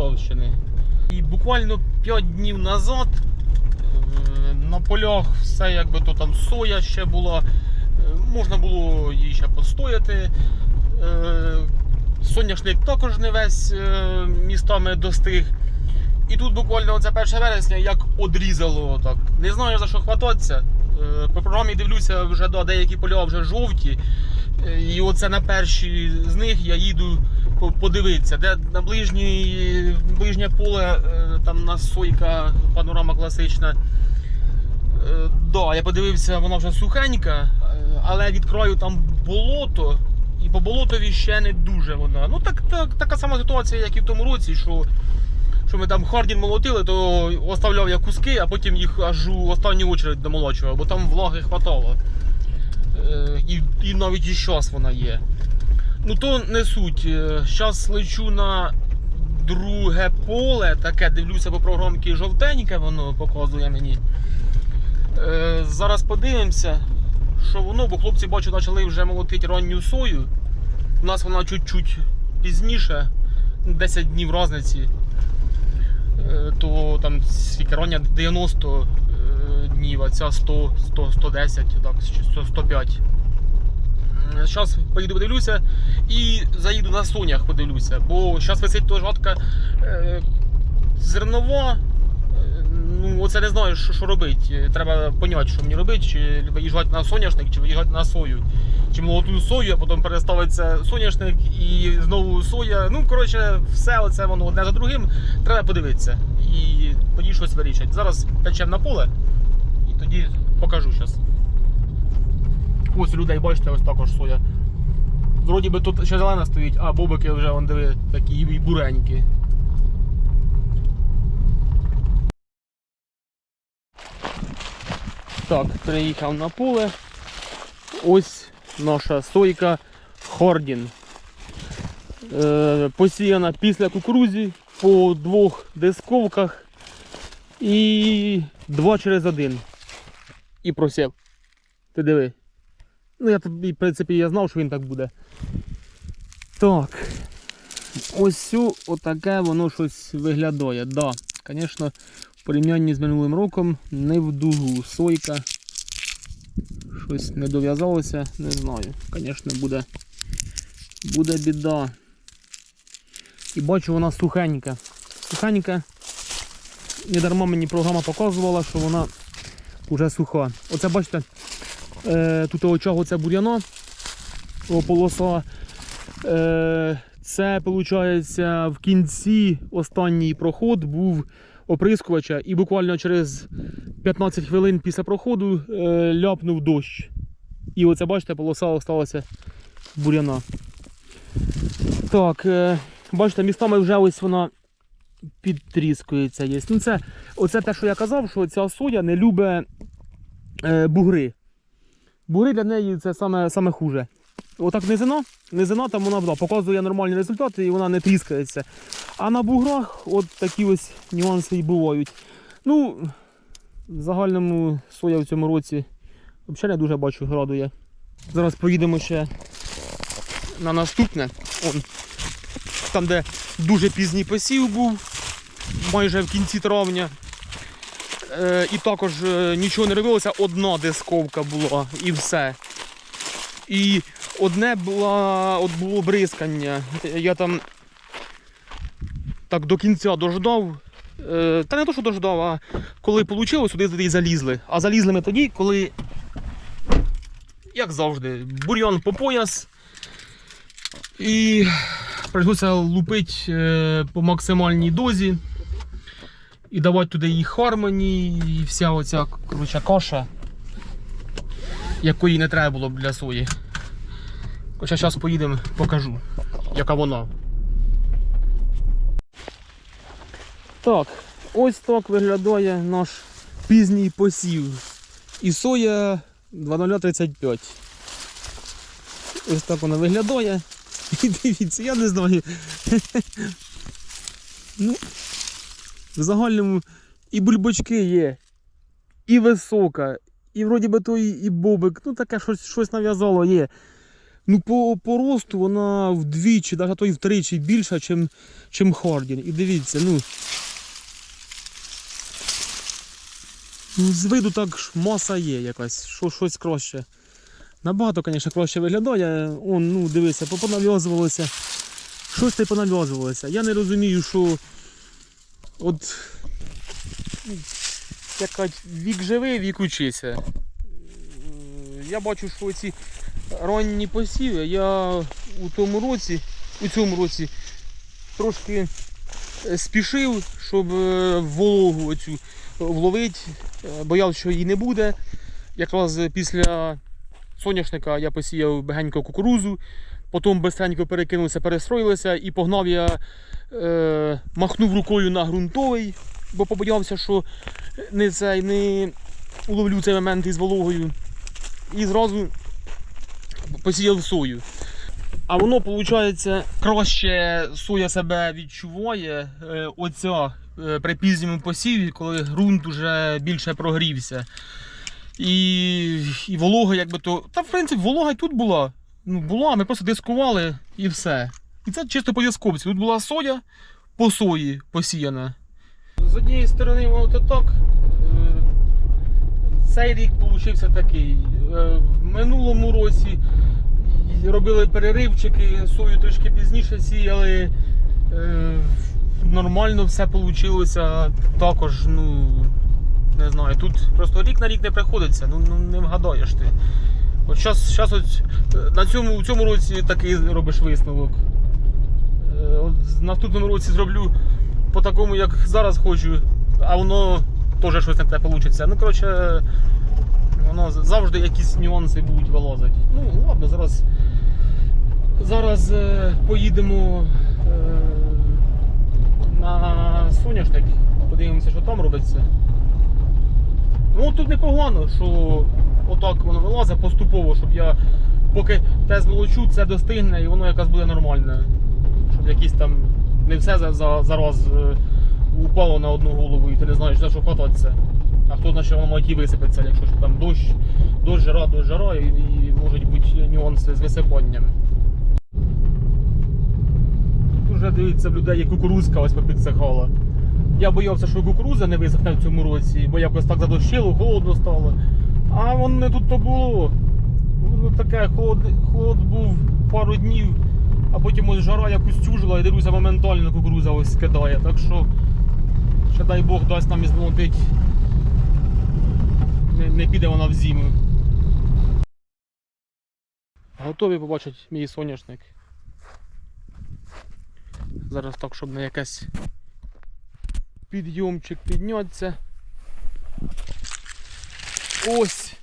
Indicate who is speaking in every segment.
Speaker 1: Полтавщини. І буквально 5 днів назад е, на полях все якби то там соя ще була, е, можна було її ще постояти. Е, Соняшник також не весь містами достиг. І тут буквально оце 1 вересня як одрізало так. Не знаю за що хвататися. Е, По програмі дивлюся, вже да, деякі поля вже жовті. Е, І оце на перші з них я їду подивитися, де на ближній, ближнє поле, е, там на сойка, панорама класична. Да, я подивився, вона вже сухенька, але від краю там болото, і по болотові ще не дуже вона. Ну так, так така сама ситуація, як і в тому році, що, що ми там Хардін молотили, то оставляв я куски, а потім їх аж у останню очередь домолочував, бо там влаги хватало. Е, І, і навіть і щас вона є. Ну то не суть. Зараз лечу на друге поле, таке дивлюся по програмці жовтеньке, воно показує мені. Е, Зараз подивимося, що воно, бо хлопці бачу, почали вже молотити ранню сою. У нас вона чуть-чуть пізніше, 10 днів різниці. Е, То там скільки рання 90 е, днів, а ця 100, 100 110, так, чи 105. Зараз поїду подивлюся і заїду на сонях подивлюся, бо зараз висить то жатка е, зернова. Е, Ну, оце не знаю, що, що робити. Треба поняти, що мені робити, чи виїжджати на соняшник, чи виїжджати на сою. Чи молоту сою, а потім переставиться соняшник і знову соя. Ну, коротше, все оце воно одне за другим. Треба подивитися. І тоді щось вирішать. Зараз печемо на поле і тоді покажу зараз. Ось людей, бачите, ось також соя. Вроді би тут ще зелена стоїть, а бобики вже вон диви, такі буренькі. Так, приїхав на поле. Ось наша сойка Хордін. Е, посіяна після кукурузі по двох дисковках і два через один. І просів. Ти диви. Ну, я тобі, в принципі, я знав, що він так буде. Так. Ось отаке воно щось виглядає. Да, звісно, в порівнянні з минулим роком не в дугу. Сойка. Щось не дов'язалося, не знаю. Звісно, буде, буде біда. І бачу, вона сухенька. Сухенька. Не дарма мені програма показувала, що вона вже суха. Оце бачите, е, тут очаг оце бур'яно, полоса. Е, це, виходить, в кінці останній проход був оприскувача, і буквально через 15 хвилин після проходу е, ляпнув дощ. І оце, бачите, полоса осталася бур'яна. Так, е, бачите, містами вже ось вона підтріскується. Є. Ну, це, оце те, що я казав, що ця соя не любить е, бугри. Бугри для неї це саме, саме хуже. Отак низина, низина там вона да, показує нормальні результати і вона не тріскається. А на буграх от такі ось нюанси і бувають. Ну, в загальному соя в цьому році взагалі дуже бачу радує. Зараз поїдемо ще на наступне. Он, там, де дуже пізній посів був, майже в кінці травня. Е, і також е, нічого не робилося, одна дисковка була і все. І одне була, от було бризкання. Я там так до кінця дождав. Е, та не то, що дождав, а коли вийшло, сюди і залізли. А залізли ми тоді, коли, як завжди, бур'ян по пояс. І прийшлося лупити е, по максимальній дозі. І давати туди і хармоні, і вся оця коротше, каша, якої не треба було б для сої. Хоча зараз поїдемо, покажу, яка вона. Так, ось так виглядає наш пізній посів. І соя 2035. Ось так вона виглядає. І дивіться, я не знаю. Ну, в загальному і бульбочки є, і висока, і вроді би той і бобик. Ну таке щось, щось нав'язало є. Ну, по, по росту вона вдвічі, навіть то й втричі більша, чим Хардін. І дивіться, ну. Ну, з виду так маса є якась, що, щось краще. Набагато, звісно, краще виглядає. Он, ну, дивися, понав'язувалося. Щось й понав'язувалося. Я не розумію, що от ну, яка вік живий, вік учися. Я бачу, що ці ранні посіви я у тому році, у цьому році трошки спішив, щоб е, вологу оцю вловити. Е, Боявся, що її не буде. Якраз після соняшника я посіяв багенько кукурузу, потім бистренько перекинувся, перестроїлися і погнав я, е, махнув рукою на ґрунтовий, бо побоявся, що не, цей, не уловлю цей момент із вологою. І зразу посіяв сою. А воно, виходить, краще соя себе відчуває. е, Оця е, при пізньому посіві, коли ґрунт вже більше прогрівся. І, і волога, якби то. Та, в принципі, волога й тут була. Ну, була, ми просто дискували і все. І це чисто по дисковці. Тут була соя по сої посіяна. З однієї сторони, воно так. е, Цей рік получився такий. В минулому році робили переривчики, сою трішки пізніше сіяли. Е, Нормально все вийшло. Також, ну, не знаю, тут просто рік на рік не приходиться, ну, ну не вгадаєш ти. От щас, щас от, е, на цьому, у цьому році такий робиш висновок. Е, От наступному році зроблю по такому, як зараз хочу, а воно теж щось не те вийде. Ну, коротше, воно завжди якісь нюанси будуть вилазити. Ну, ладно, зараз, зараз е, поїдемо е, на соняшник, подивимося, що там робиться. Ну тут непогано, що отак воно вилазить поступово, щоб я поки те змолочу, це достигне і воно якось буде нормальне. Щоб якісь там не все за, за, зараз е, упало на одну голову і ти не знаєш за що хвататися. А хто знає, що воно може і висипеться, якщо що там дощ, дощ жара, дощ жара і, і можуть бути нюанси з висипанням. Тут дивіться в людей є кукурузка ось попідсихала. Я боявся, що кукуруза не висохне в цьому році, бо якось так задощило, холодно стало. А воно не тут то було. Воно таке, холод, холод був пару днів, а потім ось жара якусь тюжила і дивлюся, моментально кукуруза ось скидає. Так що, ще дай Бог дасть нам і змолотить. Не, не піде вона в зиму. Готові побачити мій соняшник. Зараз так, щоб на якесь підйомчик підняться. Ось.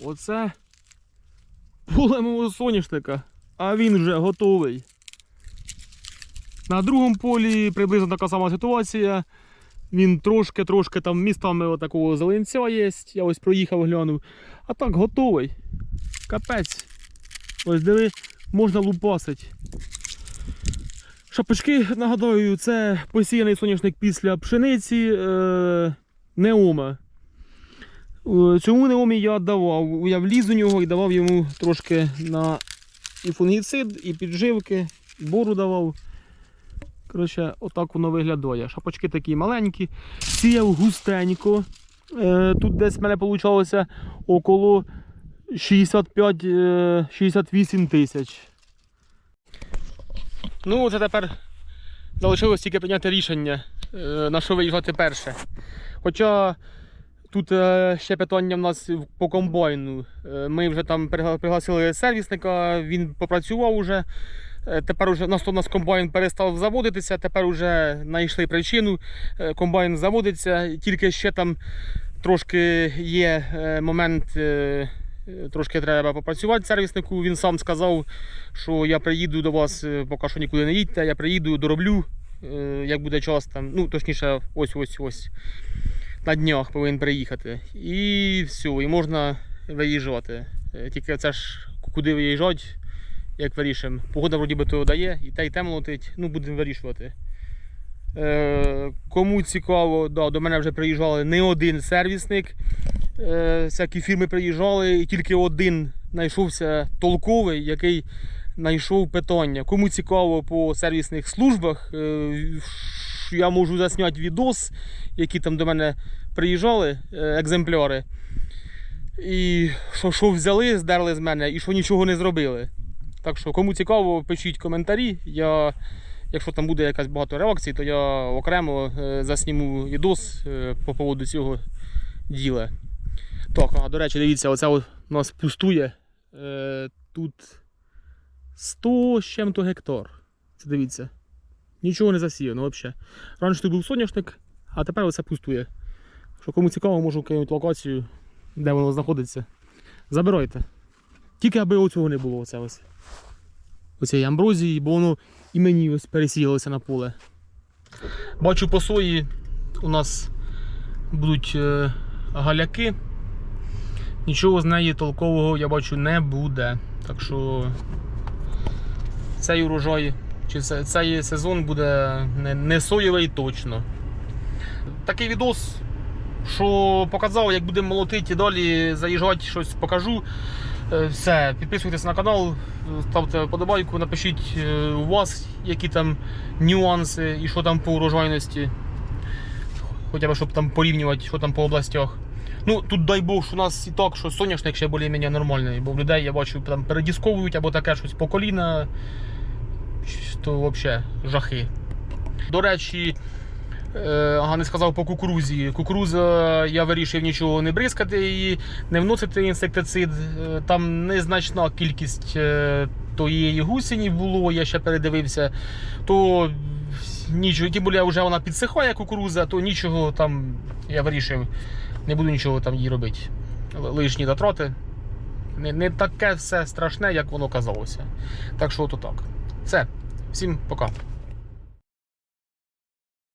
Speaker 1: Оце поле мого соняшника, а він вже готовий. На другому полі приблизно така сама ситуація. Він трошки-трошки там містами отакого зеленця є. Я ось проїхав, глянув. А так готовий. Капець. Ось диви, можна лупасить. Шапочки, нагадаю, це посіяний соняшник після пшениці е, неома. Е, Цьому неомі я давав. Я вліз у нього і давав йому трошки на і фунгіцид, і підживки, бору давав. Коротше, отак воно виглядає. Шапочки такі маленькі. Сіяв густенько. Е, Тут десь в мене вийшло около 65-68 тисяч. Ну, це тепер залишилось тільки прийняти рішення, е, на що виїжджати перше. Хоча тут е, ще питання в нас по комбайну. Е, Ми вже там пригласили сервісника, він попрацював уже. Тепер уже на у нас комбайн перестав заводитися, тепер вже знайшли причину. Комбайн заводиться, тільки ще там трошки є момент. Е, Трошки треба попрацювати сервіснику. Він сам сказав, що я приїду до вас, е, поки що нікуди не їдьте, я приїду, дороблю, е, як буде час там. Ну, точніше, ось ось ось. На днях повинен приїхати. І все, і можна виїжджати. Тільки це ж куди виїжджати, як вирішимо. Погода вроді би то дає, і те, і те молотить, ну будемо вирішувати. Кому цікаво, да, до мене вже приїжджали не один сервісник. Е, всякі фірми приїжджали, і тільки один знайшовся толковий, який знайшов питання. Кому цікаво по сервісних службах, е, я можу засняти відос, які там до мене приїжджали, е, екземпляри. І що, що взяли, здерли з мене, і що нічого не зробили. Так що, кому цікаво, пишіть коментарі. Я, якщо там буде якась багато реакцій, то я окремо засніму відос по поводу цього діла. Так, а до речі, дивіться, оце у нас пустує. Е, тут 100 з чим-то гектар. Це дивіться. Нічого не засіяно взагалі. Раніше тут був соняшник, а тепер оце пустує. Що кому цікаво, можу кинути локацію, де воно знаходиться. Забирайте. Тільки аби оцього не було, оце ось. Оцієї амброзії, бо воно і мені ось пересіялося на поле. Бачу по сої у нас будуть е, галяки. Нічого з неї толкового я бачу не буде. Так що цей урожай, чи цей сезон буде не, не соєвий точно. Такий відос, що показав, як будемо молотити далі, заїжджати, щось покажу. Е, Все, підписуйтесь на канал, ставте подобайку, напишіть е, у вас, які там нюанси і що там по урожайності. Хоча б щоб там порівнювати, що там по областях. Ну, тут дай Бог, що у нас і так, що соняшник ще більш-менш нормальний, бо людей я бачу там передісковують або таке щось по коліна, то взагалі жахи. До речі, е, ага, не сказав по кукурузі. Кукуруза я вирішив нічого не бризкати її, не вносити інсектицид. Е, Там незначна кількість е, тієї гусені було, я ще передивився. То нічого, тим більше вже вона підсихає кукуруза, то нічого там я вирішив, не буду нічого там їй робити. Лишні дотроти. Не, не таке все страшне, як воно казалося. Так що то так. Все, всім пока.